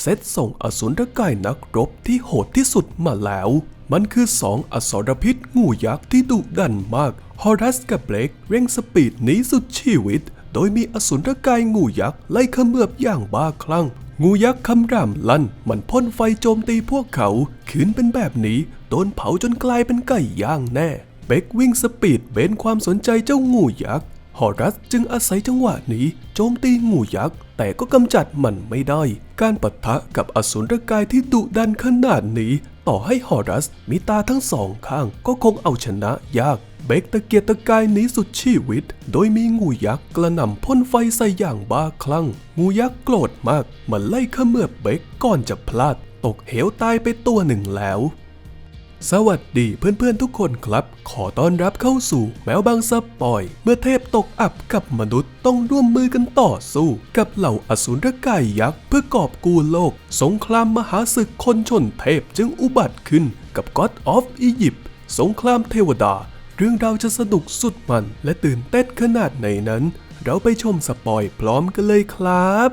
เซตส่งอสูรกายนักรบที่โหดที่สุดมาแล้ว มันคือสองอสรพิษงูยักษ์ที่ดุดันมาก ฮอรัสกับเบรกเร่งสปีดหนีสุดชีวิต โดยมีอสูรกายงูยักษ์ไล่เขมือบอย่างบ้าคลั่ง งูยักษ์คำรามลั่น มันพ่นไฟโจมตีพวกเขาขืนเป็นแบบนี้ โดนเผาจนกลายเป็นไก่ย่างแน่เบกวิ่งสปีดเบนความสนใจเจ้างูยักษ์ ฮอรัสจึงอาศัยจังหวะนี้โจมตีงูยักษ์ แต่ก็กำจัดมันไม่ได้ การปะทะกับอสูรกายที่ดุดันขนาดนี้ ต่อให้ฮอรัสมีตาทั้งสองข้างก็คงเอาชนะยาก เบกตะเกียกตะกายหนีสุดชีวิต โดยมีงูยักษ์กระหน่ำพ่นไฟใส่อย่างบ้าคลั่ง งูยักษ์โกรธมากมันไล่ขมือบเบกก่อนจะพลาด ตกเหวตายไปตัวหนึ่งแล้ว สวัสดีเพื่อนๆทุกคนครับ ขอต้อนรับเข้าสู่แมวบางซับปอย เมื่อเทพตกอับกับมนุษย์ต้องร่วมมือกันต่อสู้ กับเหล่าอสูรกายยักษ์เพื่อกอบกู้โลก สงครามมหาศึกคนชนเทพจึงอุบัติขึ้นกับ God of Egypt สงครามเทวดา เรื่องราวจะสนุกสุดมันและตื่นเต้นขนาดไหนนั้น เราไปชมสปอยพร้อมกันเลยครับ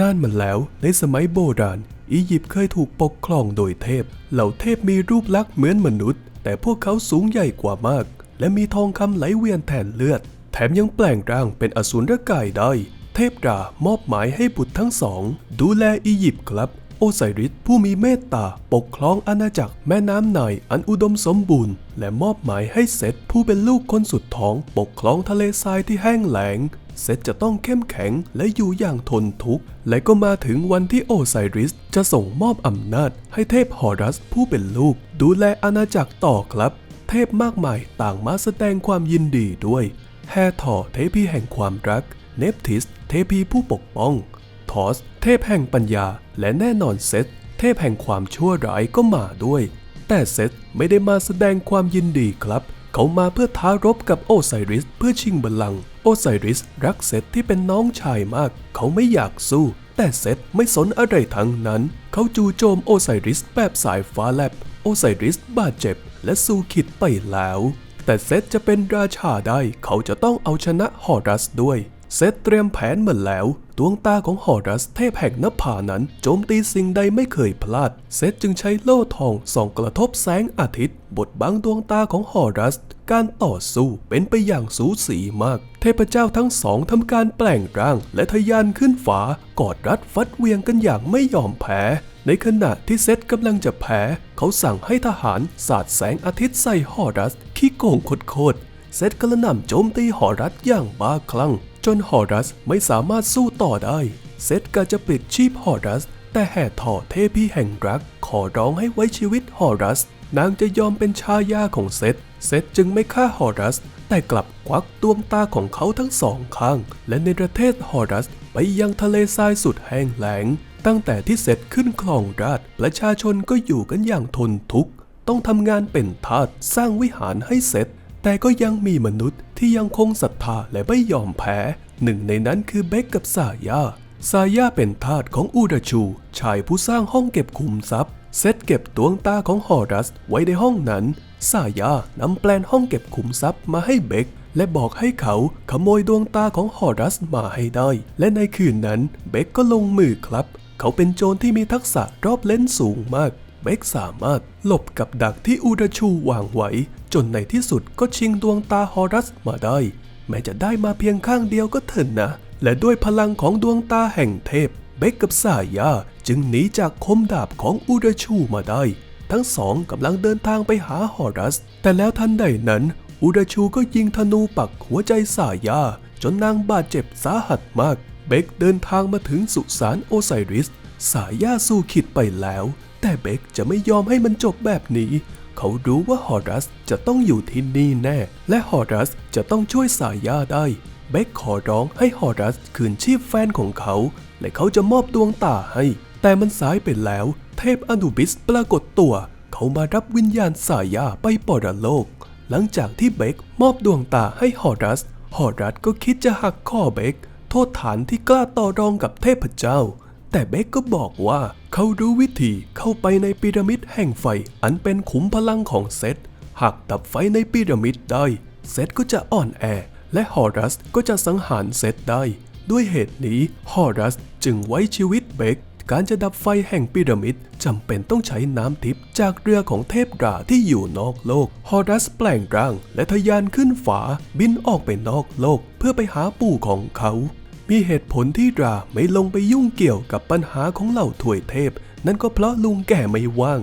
นานมาแล้วในสมัยโบราณ อียิปต์เคยถูกปกครองโดยเทพ เหล่าเทพมีรูปลักษณ์เหมือนมนุษย์ แต่พวกเขาสูงใหญ่กว่ามาก และมีทองคำไหลเวียนแทนเลือด แถมยังแปลงร่างเป็นอสูรกายได้ เทพรามอบหมายให้บุตรทั้งสอง ดูแลอียิปต์ครับ โอไซริสผู้มีเมตตาปกครองอาณาจักรแม่น้ำไนายอันอุดมสมบูรณ์ และมอบหมายให้เซตผู้เป็นลูกคนสุดท้อง ปกครองทะเลทรายที่แห้งแล้ง เซตจะต้องเข้มแข็งและอยู่อย่างทนทุกข์ และก็มาถึงวันที่โอไซริสจะส่งมอบอำนาจให้เทพฮอรัสผู้เป็นลูก ดูแลอาณาจักรต่อครับ เทพมากมายต่างมาแสดงความยินดีด้วยแฮทอร์เทพีแห่งความรัก เนปทิส เทพีผู้ปกป้อง ทอส เทพแห่งปัญญา และแน่นอนเซตเทพแห่งความชั่วร้ายก็มาด้วย แต่เซตไม่ได้มาแสดงความยินดีครับ เขามาเพื่อท้ารบกับโอไซริสเพื่อชิงบัลลังก์โอไซริสรักเซตที่เป็นน้องชายมาก เขาไม่อยากสู้ แต่เซตไม่สนอะไรทั้งนั้น เขาจู่โจมโอไซริสแบบสายฟ้าแลบ โอไซริสบาดเจ็บ และสู้ขิดไปแล้ว แต่เซตจะเป็นราชาได้ เขาจะต้องเอาชนะฮอรัสด้วย เซตเตรียมแผนมาแล้ว ดวงตาของฮอรัสเทพแห่งนภานั้น โจมตีสิ่งใดไม่เคยพลาด เซตจึงใช้โล่ทองส่องกระทบแสงอาทิตย์ บดบังดวงตาของฮอรัส การต่อสู้เป็นไปอย่างสูสีมาก เทพเจ้าทั้งสองทำการแปลงร่างและทะยานขึ้นฟ้ากอดรัดฟัดเวียงกันอย่างไม่ยอมแพ้ในขณะที่เซตกำลังจะแพ้ เขาสั่งให้ทหารสาดแสงอาทิตย์ใส่ฮอรัส ขี้โกงโคตรเซตกระหน่ำโจมตีฮอรัสอย่างบ้าคลั่ง จนฮอรัสไม่สามารถสู้ต่อได้ เซตกะจะปลิดชีพฮอรัส แต่แห่ถอเทพีแห่งรัก ขอร้องให้ไว้ชีวิตฮอรัส นางจะยอมเป็นชายาของเซต เซตจึงไม่ฆ่าฮอรัส แต่กลับควักดวงตาของเขาทั้งสองข้าง และในประเทศฮอรัสไปยังทะเลทรายสุดแห้งแล้ง ตั้งแต่ที่เสร็จขึ้นคลองราชประชาชนก็อยู่กันอย่างทนทุกข์ ต้องทำงานเป็นทาสสร้างวิหารให้เสร็จ แต่ก็ยังมีมนุษย์ที่ยังคงศรัทธาและไม่ยอมแพ้ หนึ่งในนั้นคือเบคกับซายาซายาเป็นทาสของอูราชู ชายผู้สร้างห้องเก็บขุมทรัพย์ เซตเก็บดวงตาของฮอรัสไว้ในห้องนั้นซายานำแปลนห้องเก็บขุมทรัพย์มาให้เบคและบอกให้เขาขโมยดวงตาของฮอรัสมาให้ได้ และในคืนนั้นเบคก็ลงมือครับ เขาเป็นโจรที่มีทักษะรอบเล่นสูงมาก เบคสามารถหลบกับดักที่อูราชูวางไว้ จนในที่สุดก็ชิงดวงตาฮอรัสมาได้ แม้จะได้มาเพียงข้างเดียวก็เถอะนะ และด้วยพลังของดวงตาแห่งเทพ เบคกับสายาจึงหนีจากคมดาบของอูราชูมาได้ ทั้งสองกำลังเดินทางไปหาฮอรัส แต่แล้วทันใดนั้นอูราชูก็ยิงธนูปักหัวใจสายา จนนางบาดเจ็บสาหัสมาก เบคเดินทางมาถึงสุสานโอไซริส สายาสู้ขิดไปแล้ว แต่เบคจะไม่ยอมให้มันจบแบบนี้ เขารู้ว่าฮอรัสจะต้องอยู่ที่นี่แน่ และฮอรัสจะต้องช่วยสายยาได้ เบคขอร้องให้ฮอรัสคืนชีพแฟนของเขา และเขาจะมอบดวงตาให้ แต่มันสายไปแล้ว เทพอนุบิสปรากฏตัว เขามารับวิญญาณสายาไปปรโลก หลังจากที่เบคมอบดวงตาให้ฮอรัสฮอรัสก็คิดจะหักข้อเบคโทษฐานที่กล้าต่อรองกับเทพเจ้า แต่เบคก็บอกว่าเขารู้วิธีเข้าไปในพีระมิดแห่งไฟ อันเป็นขุมพลังของเซต หากดับไฟในพีระมิดได้ เซตก็จะอ่อนแอ และฮอรัสก็จะสังหารเซตได้ ด้วยเหตุนี้ฮอรัสจึงไว้ชีวิตเบคการจะดับไฟแห่งพีระมิดจำเป็นต้องใช้น้ำทิพย์จากเรือของเทพราที่อยู่นอกโลก ฮอรัสแปลงร่างและทะยานขึ้นฝาบินออกไปนอกโลกเพื่อไปหาปู่ของเขา มีเหตุผลที่ราไม่ลงไปยุ่งเกี่ยวกับปัญหาของเหล่าถวยเทพ นั่นก็เพราะลุงแก่ไม่ว่าง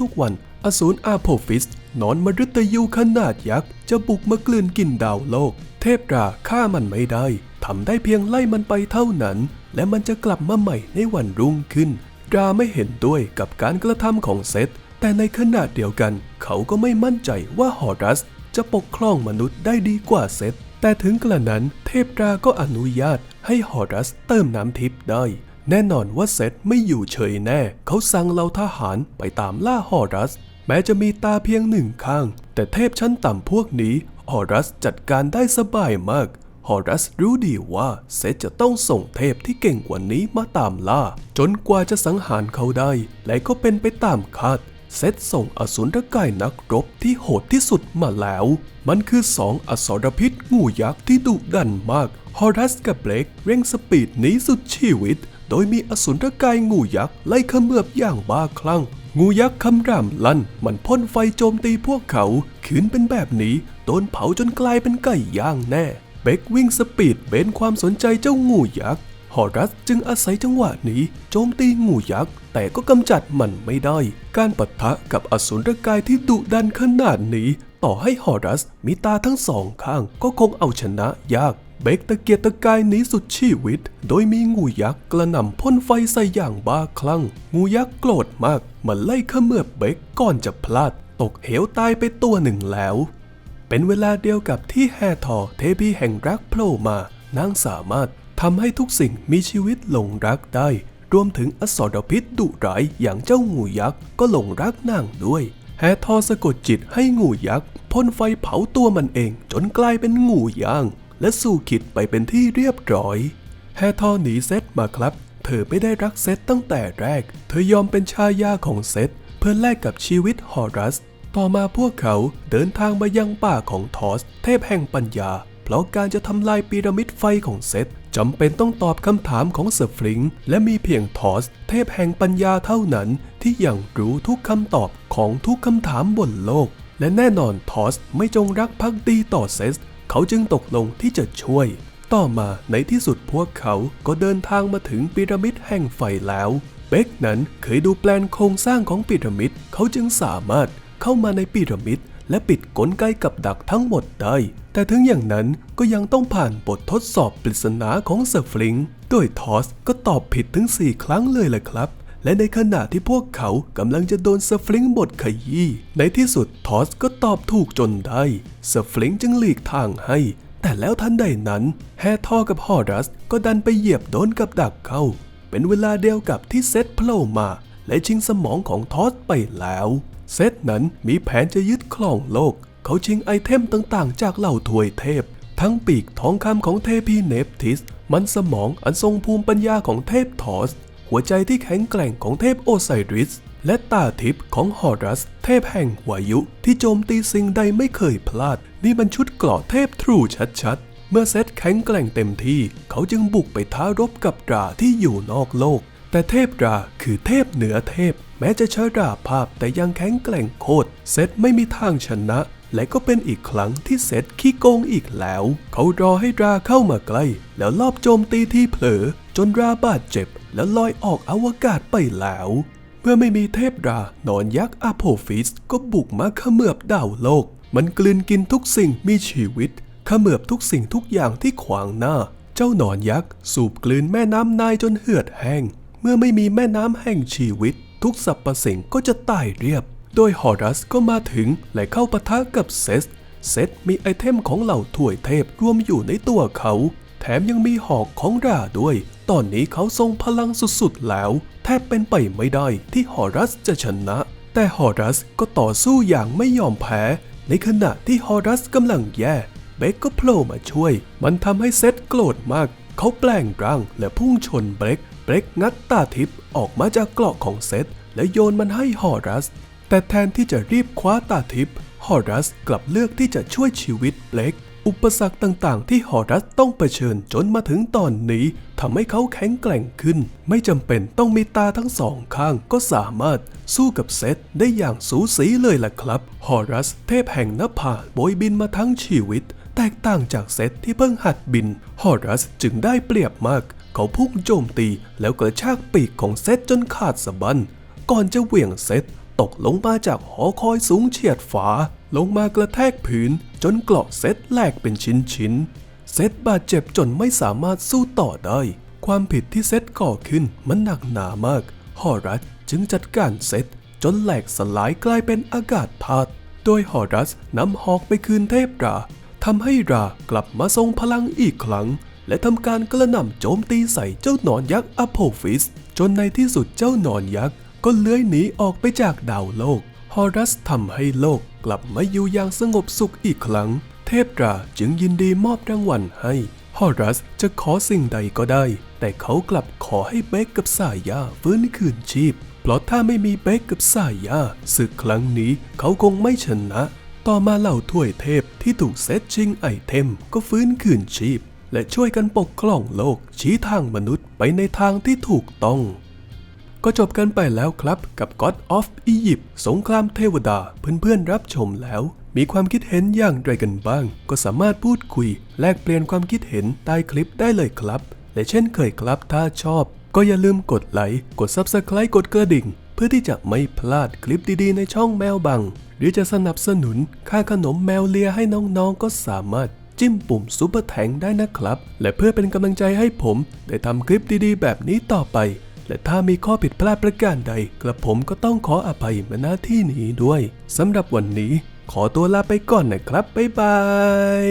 ทุกๆวันอสูรอาโพฟิสนอนมฤตยูขนาดยักษ์ จะบุกมากลืนกินดาวโลก เทพราฆ่ามันไม่ได้ทำได้เพียงไล่มันไปเท่านั้น และมันจะกลับมาใหม่ในวันรุ่งขึ้นราไม่เห็นด้วยกับการกระทำของเซธแต่ในขณะเดียวกัน เขาก็ไม่มั่นใจว่าฮอรัสจะปกครองมนุษย์ได้ดีกว่าเซธ แต่ถึงกระนั้นเทพราก็อนุญาตให้ฮอรัสเติมน้ำทิพย์ได้ แน่นอนว่าเซธไม่อยู่เฉยแน่ เขาสั่งเหล่าทหารไปตามล่าฮอรัส แม้จะมีตาเพียงหนึ่งข้าง แต่เทพชั้นต่ำพวกนี้ฮอรัสจัดการได้สบายมากฮอรัสรู้ดีว่าเซธจะต้องส่งเทพที่เก่งกว่านี้มาตามล่า จนกว่าจะสังหารเขาได้ และก็เป็นไปตามคาด เซธส่งอสูรกายนักรบที่โหดที่สุดมาแล้ว มันคือสองอสรพิษงูยักษ์ที่ดุดันมาก ฮอรัสกับเบลกเร่งสปีดหนีสุดชีวิต โดยมีอสูรกายงูยักษ์ไล่ขมือบอย่างบ้าคลั่ง งูยักษ์คำรามลั่น มันพ่นไฟโจมตีพวกเขา ขืนเป็นแบบนี้ โดนเผาจนกลายเป็นไก่ย่างแน่เบกวิ่งสปีดเบนความสนใจเจ้างูยักษ์ ฮอรัสจึงอาศัยจังหวะนี้โจมตีงูยักษ์ แต่ก็กำจัดมันไม่ได้ การปะทะกับอสูรกายที่ดุดันขนาดนี้ ต่อให้ฮอรัสมีตาทั้งสองข้างก็คงเอาชนะยาก เบกตะเกียกตะกายหนีสุดชีวิต โดยมีงูยักษ์กระหน่ำพ่นไฟใส่อย่างบ้าคลั่ง งูยักษ์โกรธมากมันไล่ขมือบเบกก่อนจะพลาด ตกเหวตายไปตัวหนึ่งแล้ว เป็นเวลาเดียวกับที่แฮทอเทพีแห่งรักโผล่มานางสามารถ ทำให้ทุกสิ่งมีชีวิตหลงรักได้ รวมถึงอสรพิษดุร้ายอย่างเจ้างูยักษ์ก็หลงรักนางด้วยแฮทอสะกดจิตให้งูยักษ์พ่นไฟเผาตัวมันเองจนกลายเป็นงูย่าง และสู่ขิดไปเป็นที่เรียบร้อยแฮทอหนีเซตมาครับ เธอไม่ได้รักเซตตั้งแต่แรก เธอยอมเป็นชายาของเซตเพื่อแลกกับชีวิตฮอรัส ต่อมาพวกเขาเดินทางมายังป่าของทอส เทพแห่งปัญญา ราะการจะทำลายพีระมิดไฟของเซตจำเป็นต้องตอบคำถามของเซอร์ฟลิง และมีเพียงทอส เทพแห่งปัญญาเท่านั้น ที่ยังรู้ทุกคำตอบของทุกคำถามบนโลก และแน่นอนทอสไม่จงรักภักดีต่อเซส เขาจึงตกลงที่จะช่วย ต่อมาในที่สุดพวกเขาก็เดินทางมาถึงพีระมิดแห่งไฟแล้วเบคนั้นเคยดูแปลนโครงสร้างของพีระมิด เขาจึงสามารถเข้ามาในพีระมิด และปิดกลไกกับดักทั้งหมดได้ แต่ถึงอย่างนั้นก็ยังต้องผ่านบททดสอบปริศนาของเซอร์ฟลิงโดยทอสก็ตอบผิดถึง 4 ครั้งเลยแหละครับ และในขณะที่พวกเขากำลังจะโดนเซฟลิงบทขยี้ในที่สุดทอสก็ตอบถูกจนได้เซฟลิงจึงหลีกทางให้ แต่แล้วทันใดนั้น แฮทอกับฮอรัสก็ดันไปเหยียบโดนกับดักเข้า เป็นเวลาเดียวกับที่เซตโผล่มา และชิงสมองของทอสไปแล้ว เซตนั้นมีแผนจะยึดครองโลก เขาชิงไอเทมต่างๆ จากเหล่าถวยเทพ ทั้งปีกทองคำของเทพีเนปทิส มันสมองอันทรงภูมิปัญญาของเทพทอส หัวใจที่แข็งแกร่งของเทพโอไซริส และตาทิพย์ของฮอรัส เทพแห่งวายุ ที่โจมตีสิ่งใดไม่เคยพลาด นี่มันชุดเกราะเทพทรูชัดๆเมื่อเซตแข็งแกร่งเต็มที่ เขาจึงบุกไปท้ารบกับราที่อยู่นอกโลก แต่เทพราคือเทพเหนือเทพ แม้จะเชราภาพแต่ยังแข็งแกร่งโคตรเซตไม่มีทางชนะ และก็เป็นอีกครั้งที่เซตขี้โกงอีกแล้ว เขารอให้ราเข้ามาใกล้ แล้วลอบโจมตีที่เผลอ จนราบาดเจ็บ แล้วลอยออกอวกาศไปแล้วเมื่อไม่มีเทพรานอนยักษ์อาโพฟิสก็บุกมาเขมือบดาวโลก มันกลืนกินทุกสิ่งมีชีวิตเขมือบทุกสิ่งทุกอย่างที่ขวางหน้า เจ้าหนอนยักษ์สูบกลืนแม่น้ำนายจนเหือดแห้ง เมื่อไม่มีแม่น้ำแห่งชีวิต ทุกสรรพสิ่งก็จะตายเรียบ โดยฮอรัสก็มาถึงและเข้าปะทะกับเซสเซตมีไอเทมของเหล่าถวยเทพรวมอยู่ในตัวเขา แถมยังมีหอกของราด้วย ตอนนี้เขาทรงพลังสุดๆแล้ว แทบเป็นไปไม่ได้ที่ฮอรัสจะชนะ แต่ฮอรัสก็ต่อสู้อย่างไม่ยอมแพ้ ในขณะที่ฮอรัสกำลังแย่ เบคก็โผล่มาช่วย มันทำให้เซตโกรธมาก เขาแปลงร่างและพุ่งชนเบรก เบรกงัดตาทิพย์ออกมาจากเกราะของเซตและโยนมันให้ฮอรัส แต่แทนที่จะรีบคว้าตาทิพย์ฮอรัสกลับเลือกที่จะช่วยชีวิตเบลกอุปสรรคต่างๆ ที่ฮอรัสต้องเผชิญจนมาถึงตอนนี้ทำให้เขาแข็งแกร่งขึ้น ไม่จำเป็นต้องมีตาทั้งสองข้างก็สามารถสู้กับเซตได้อย่างสูสีเลยล่ะครับฮอรัสเทพแห่งนภาโบยบินมาทั้งชีวิต แตกต่างจากเซตที่เพิ่งหัดบิน ฮอรัสจึงได้เปรียบมาก เขาพุ่งโจมตีแล้วกระชากปีกของเซตจนขาดสะบั้นก่อนจะเหวี่ยงเซตตกลงมาจากหอคอยสูงเฉียดฝา ลงมากระแทกพื้น จนเกราะเซตแหลกเป็นชิ้นๆ เซตบาดเจ็บจนไม่สามารถสู้ต่อได้ ความผิดที่เซตก่อขึ้นมันหนักหนามาก ฮอรัสจึงจัดการเซตจนแหลกสลายกลายเป็นอากาศธาตุโดยฮอรัสนำหอกไปคืนเทพรา ทำให้รากลับมาทรงพลังอีกครั้ง และทำการกระหน่ำโจมตีใส่เจ้าหนอนยักษ์อโพฟิส จนในที่สุดเจ้าหนอนยักษ์ก็เลื้อยหนีออกไปจากดาวโลก ฮอรัสทำให้โลกกลับมาอยู่อย่างสงบสุขอีกครั้ง เทพราจึงยินดีมอบรางวัลให้ ฮอรัสจะขอสิ่งใดก็ได้ แต่เขากลับขอให้เบคกับสายาฟื้นคืนชีพ เพราะถ้าไม่มีเบคกับสายาศึกครั้งนี้เขาคงไม่ชนะ ต่อมาเหล่าถ้วยเทพที่ถูกเซตชิงไอเทมก็ฟื้นคืนชีพ และช่วยกันปกครองโลกชี้ทางมนุษย์ไปในทางที่ถูกต้อง ก็จบกันไปแล้วครับกับ God of Egypt สงครามเทวดาเพื่อนๆรับชมแล้ว มีความคิดเห็นอย่างไรกันบ้าง ก็สามารถพูดคุย แลกเปลี่ยนความคิดเห็นใต้คลิปได้เลยครับ และเช่นเคยครับถ้าชอบ ก็อย่าลืมกดไลค์กด Subscribe กดกระดิ่ง เพื่อที่จะไม่พลาดคลิปดีๆ ในช่องแมวบัง หรือจะสนับสนุนค่าขนมแมวเลียให้น้องๆก็สามารถจิ้มปุ่มซุปเปอร์แทงได้นะครับ และเพื่อเป็นกำลังใจให้ผม ได้ทำคลิปดีๆ แบบนี้ต่อไป และถ้ามีข้อผิดพลาดประการใด กระผมก็ต้องขออภัยมาณที่นี้ด้วยสำหรับวันนี้ ขอตัวลาไปก่อนนะครับ บ๊ายบาย